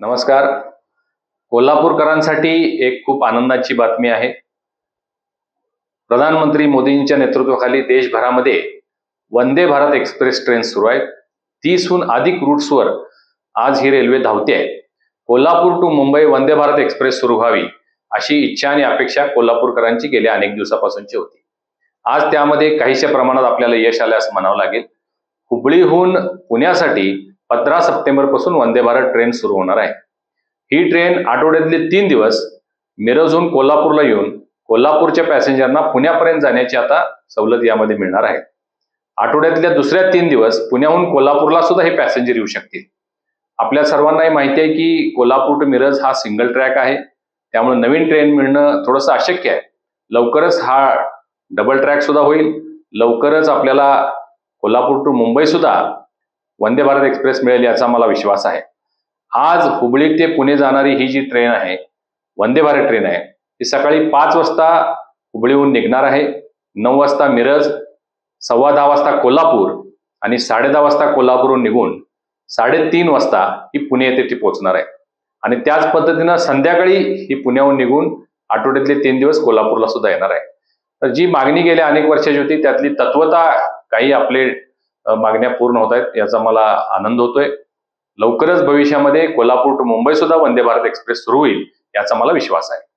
नमस्कार. कोल्हापूरकरांसाठी एक खूप आनंदाची बातमी आहे. प्रधानमंत्री मोदींच्या नेतृत्वाखाली देशभरामध्ये वंदे भारत एक्सप्रेस ट्रेन सुरू आहेत तीसहून अधिक रूट्सवर आज ही रेल्वे धावते आहे. कोल्हापूर टू मुंबई वंदे भारत एक्सप्रेस सुरू व्हावी अशी इच्छा आणि अपेक्षा कोल्हापूरकरांची गेल्या अनेक दिवसापासूनची होती. आज त्यामध्ये काहीशा प्रमाणात आपल्याला यश आलं असं म्हणावं लागेल. हुबळीहून पुण्यासाठी पंधरा सप्टेंबरपासून वंदे भारत ट्रेन सुरू होणार आहे. ही ट्रेन आठवड्यातले तीन दिवस मिरजहून कोल्हापूरला येऊन कोल्हापूरच्या पॅसेंजरना पुण्यापर्यंत जाण्याची आता सवलत यामध्ये मिळणार आहे. आठवड्यातल्या दुसऱ्या तीन दिवस पुण्याहून कोल्हापूरला सुद्धा हे पॅसेंजर येऊ शकतील. आपल्या सर्वांनाही माहिती आहे की कोल्हापूर टू मिरज हा सिंगल ट्रॅक आहे. त्यामुळे नवीन ट्रेन मिळणं थोडंसं अशक्य आहे. लवकरच हा डबल ट्रॅक सुद्धा होईल. लवकरच आपल्याला कोल्हापूर टू मुंबई सुद्धा वंदे भारत एक्सप्रेस मिळेल याचा मला विश्वास आहे. आज हुबळी ते पुणे जाणारी ही जी ट्रेन आहे वंदे भारत ट्रेन आहे ती सकाळी पाच वाजता हुबळीहून निघणार आहे नऊ वाजता मिरज सव्वा दहा वाजता कोल्हापूर आणि साडे दहा वाजता कोल्हापूरहून निघून साडेतीन वाजता ही पुणे येथे ती पोहोचणार आहे. आणि त्याच पद्धतीनं संध्याकाळी ही पुण्याहून निघून आठवड्यातले तीन दिवस कोल्हापूरला सुद्धा येणार आहे. तर जी मागणी गेल्या अनेक वर्षाची होती त्यातली तत्वता काही आपले मागण्या पूर्ण होत आहेत याचा मला आनंद होतोय. लवकरच भविष्यामध्ये कोल्हापूर टू मुंबई सुद्धा वंदे भारत एक्सप्रेस सुरू होईल याचा मला विश्वास आहे.